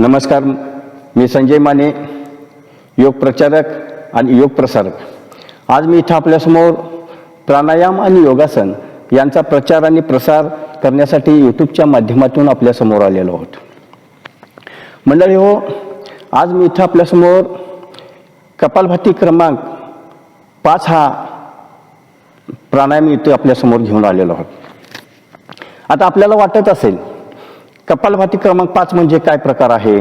नमस्कार मी संजय माने योग प्रचारक आणि योग प्रसारक. आज मी इथं आपल्यासमोर प्राणायाम आणि योगासन यांचा प्रचार आणि प्रसार करण्यासाठी यूट्यूबच्या माध्यमातून आपल्यासमोर आलेलो आहोत. मंडळी हो आज मी इथं आपल्यासमोर कपालभाती क्रमांक पाच हा प्राणायाम इथे आपल्यासमोर घेऊन आलेलो आहोत. आता आपल्याला वाटत असेल कपालभाती क्रमांक पाच म्हणजे काय प्रकार आहे?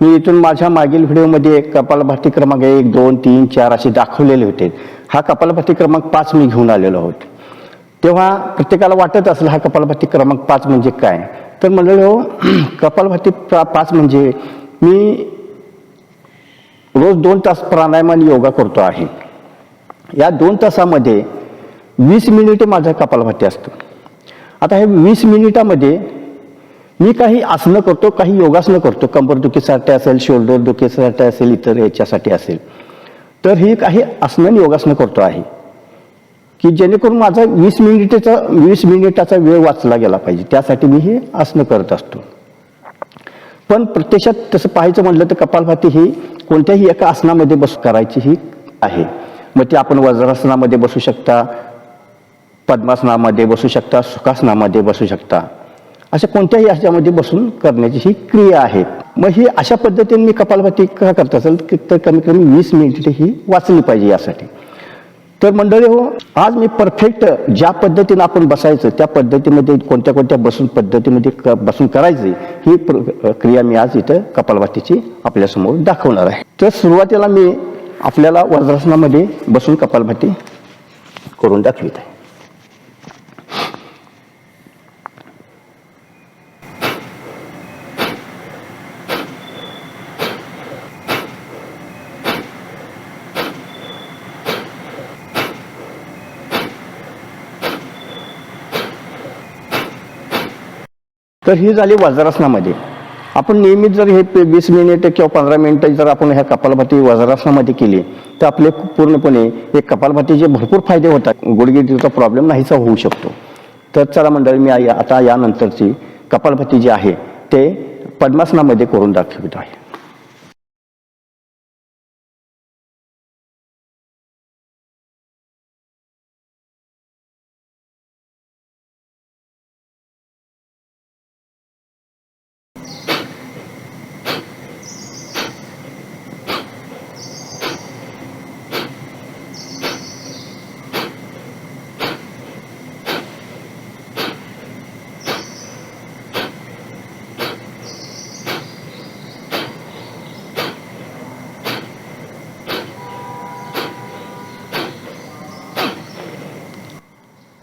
मी इथून माझ्या मागील व्हिडिओमध्ये कपालभाती क्रमांक एक दोन तीन चार असे दाखवलेले होते. हा कपालभाती क्रमांक पाच मी घेऊन आलेलो आहोत तेव्हा प्रत्येकाला वाटत असेल हा कपालभाती क्रमांक पाच म्हणजे काय? तर म्हणलो कपालभाती पाच म्हणजे मी रोज दोन तास प्राणायाम आणि योगा करतो आहे. या दोन तासामध्ये वीस मिनिटे माझा कपालभाती असतो. आता हे वीस मिनिटामध्ये मी काही आसनं करतो काही योगासनं करतो. कंबर दुखीसाठी असेल शोल्डर दुखीसाठी असेल इतर याच्यासाठी असेल. तर ही काही आसनं आणि योगासनं करतो आहे. की जेणेकरून माझा वीस मिनिटेचा वीस मिनिटाचा वेळ वाचला गेला पाहिजे. त्यासाठी मी हे आसनं करत असतो. पण प्रत्यक्षात तसं पाहायचं म्हटलं तर कपालभाती ही कोणत्याही एका आसनामध्ये बस करायची ही आहे. मग ती आपण वज्रासनामध्ये बसू शकता पद्मासनामध्ये बसू शकता सुखासनामध्ये बसू शकता. अशा कोणत्याही अशामध्ये बसून करण्याची ही क्रिया आहे. मग ही अशा पद्धतीने मी कपालभाती का करत असेल की तर कमीत कमी वीस मिनिटे ही वाचली पाहिजे यासाठी. तर मंडळी हो आज मी परफेक्ट ज्या पद्धतीनं आपण बसायचं त्या पद्धतीमध्ये कोणत्या कोणत्या बसून पद्धतीमध्ये क बसून करायची ही प्र- क्रिया मी आज इथं कपालभातीची आपल्यासमोर दाखवणार आहे. तर सुरुवातीला मी आपल्याला वज्रासनामध्ये बसून कपालभाती करून दाखवित आहे. तर ही झाली वज्रासनामध्ये. आपण नियमित जर हे वीस मिनिट किंवा पंधरा मिनिटं जर आपण ह्या कपालभाती वज्रासनामध्ये केली तर आपले पूर्णपणे हे कपालभातीचे भरपूर फायदे होतात. गुडगिरीचा प्रॉब्लेम नाहीसा होऊ शकतो. तर चला मंडळी मी आता यानंतरची कपालभाती जी आहे ते पद्मासनामध्ये करून दाखवित आहे.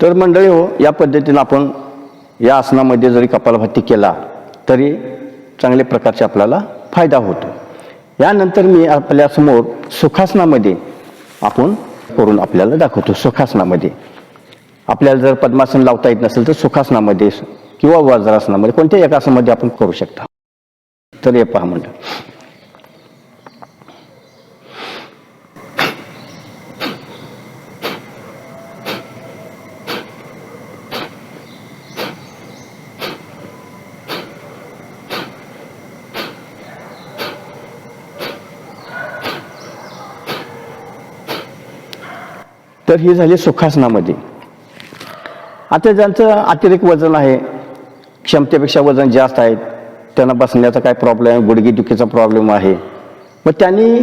तर मंडळी हो या पद्धतीनं आपण या आसनामध्ये जरी कपालभाती केला तरी चांगल्या प्रकारचे आपल्याला फायदा होतो. यानंतर मी आपल्यासमोर सुखासनामध्ये आपण करून आपल्याला दाखवतो सुखासनामध्ये. आपल्याला जर पद्मासन लावता येत नसेल तर सुखासनामध्ये किंवा वज्रासनामध्ये कोणत्याही एका आसनामध्ये आपण करू शकता. तर हे पहा मंडळ. तर हे झाले सुखासनामध्ये. आता ज्यांचं अतिरिक्त वजन आहे क्षमतेपेक्षा वजन जास्त आहे त्यांना बसण्याचा काय प्रॉब्लेम आहे? दुखीचा प्रॉब्लेम आहे. मग त्यांनी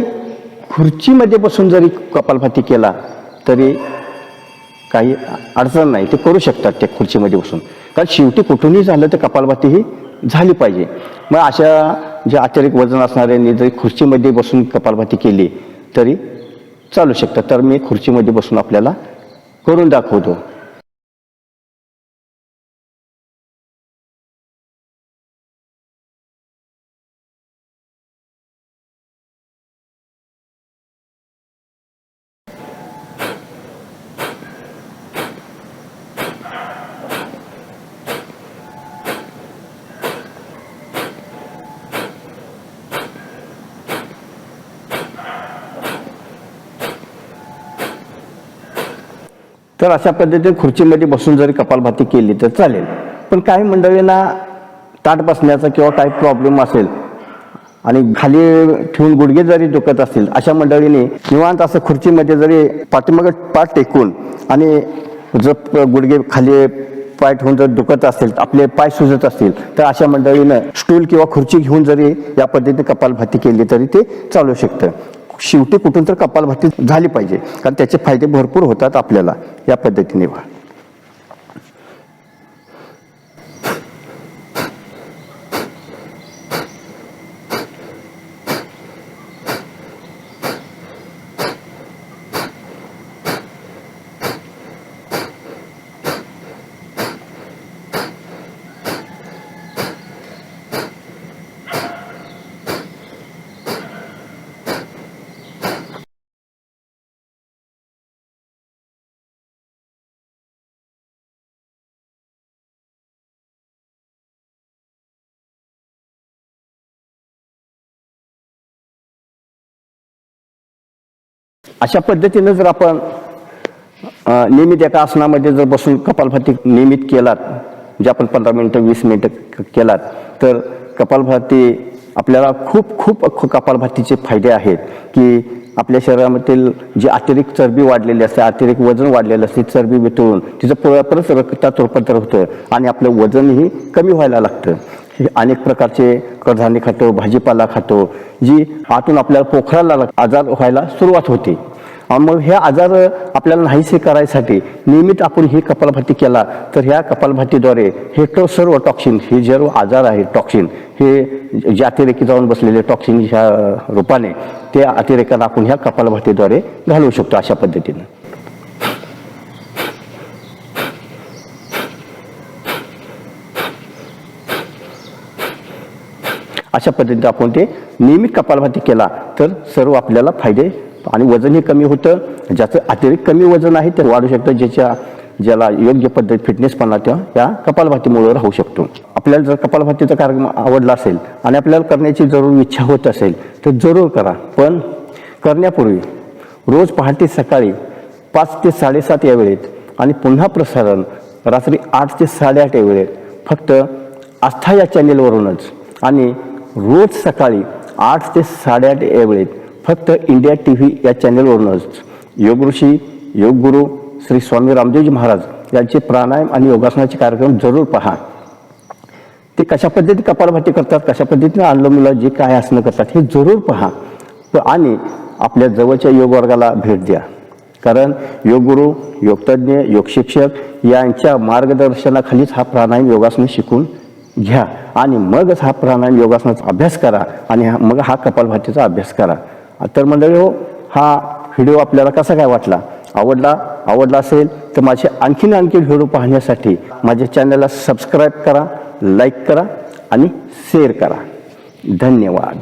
खुर्चीमध्ये बसून जरी कपालभाती केला तरी काही अडचण नाही. ते करू शकतात त्या खुर्चीमध्ये बसून. कारण शेवटी कुठूनही झालं तर कपालभाती ही झाली पाहिजे. मग अशा ज्या अतिरिक्त वजन असणाऱ्यांनी जरी खुर्चीमध्ये बसून कपालभाती केली तरी चालू शकतात तर मी खुर्चीमध्ये बसून आपल्याला करून दाखवतो. तर अशा पद्धतीने खुर्चीमध्ये बसून जरी कपालभाती केली तर चालेल. पण काही मंडळींना ताट बसण्याचा किंवा काही प्रॉब्लेम असेल आणि खाली ठेवून गुडघे जरी दुखत असतील अशा मंडळीने निवांत असं खुर्चीमध्ये जरी पाठीमागे पाठ टेकून आणि जर गुडघे खाली पाय ठेवून जर दुखत असेल आपले पाय सुजत असतील तर अशा मंडळीनं स्टूल किंवा खुर्ची घेऊन जरी या पद्धतीने कपालभाती केली तरी ते चालू शकतं. शेवटी कुठून तर कपालभाती झाली पाहिजे. कारण त्याचे फायदे भरपूर होतात आपल्याला या पद्धतीने. अशा पद्धतीनं जर आपण नियमित एका आसनामध्ये जर बसून कपालभाती नियमित केलात जे आपण पंधरा मिनटं वीस मिनटं केलात तर कपालभाती आपल्याला खूप खूप कपालभातीचे फायदे आहेत की आपल्या शरीरामधील जी अतिरिक्त चरबी वाढलेली असते अतिरिक्त वजन वाढलेलं असते चरबी वितळून तिचं परत रक्तात रूपांतर होतं आणि आपलं वजनही कमी व्हायला लागतं. अनेक प्रकारचे कडधान्य खातो भाजीपाला खातो जी आतून आपल्याला पोखराला आजार व्हायला सुरुवात होते. मग हे आजार आपल्याला नाहीसे करायसाठी नियमित आपण ही कपालभाती केला तर ह्या कपालभातीद्वारे हे तो सर्व टॉक्सिन हे जे आजार आहे टॉक्सिन हे जे अतिरेकी जाऊन बसलेले टॉक्सिन ह्या रूपाने ते अतिरेकाला आपण ह्या कपालभातीद्वारे घालवू शकतो अशा पद्धतीनं. अशा पद्धतीने आपण ते नियमित कपालभाती केला तर सर्व आपल्याला फायदे आणि वजनही कमी होतं. ज्याचं अतिरिक्त कमी वजन आहे ते वाढू शकतं ज्याच्या ज्याला योग्य पद्धत फिटनेसपणा त्या या कपालभातीमुळे राहू शकतो. आपल्याला जर कपालभातीचा कार्यक्रम आवडला असेल आणि आपल्याला करण्याची जरूर इच्छा होत असेल तर जरूर करा. पण करण्यापूर्वी रोज पहाटे सकाळी पाच ते साडेसात या वेळेत आणि पुन्हा प्रसारण रात्री आठ ते साडेआठ या वेळेत. फक्त आस्था या चॅनेलवरूनच आणि रोज सकाळी आठ ते साडेआठ या वेळेत फक्त इंडिया टी व्ही या चॅनेलवरूनच योगऋषी योगगुरू श्री स्वामी रामदेवजी महाराज यांचे प्राणायाम आणि योगासनाचे कार्यक्रम जरूर पहा. ते कशा पद्धतीने कपालभाती करतात कशा पद्धतीने मुलं जे काय आसनं करतात हे जरूर पहा. आणि आपल्या जवळच्या योग वर्गाला भेट द्या. कारण योगगुरू योगतज्ञ योगशिक्षक यांच्या मार्गदर्शनाखालीच हा प्राणायाम योगासनं शिकून घ्या. आणि मगच हा प्राणायाम योगासनाचा अभ्यास करा आणि हा- मग हा कपालभातीचा अभ्यास करा. तर मंडळी हो हा व्हिडिओ आपल्याला कसा काय वाटला? आवडला? आवडला असेल तर माझे आणखीन आणखी व्हिडिओ पाहण्यासाठी माझ्या चॅनलला सबस्क्राईब करा लाईक करा आणि शेअर करा. धन्यवाद.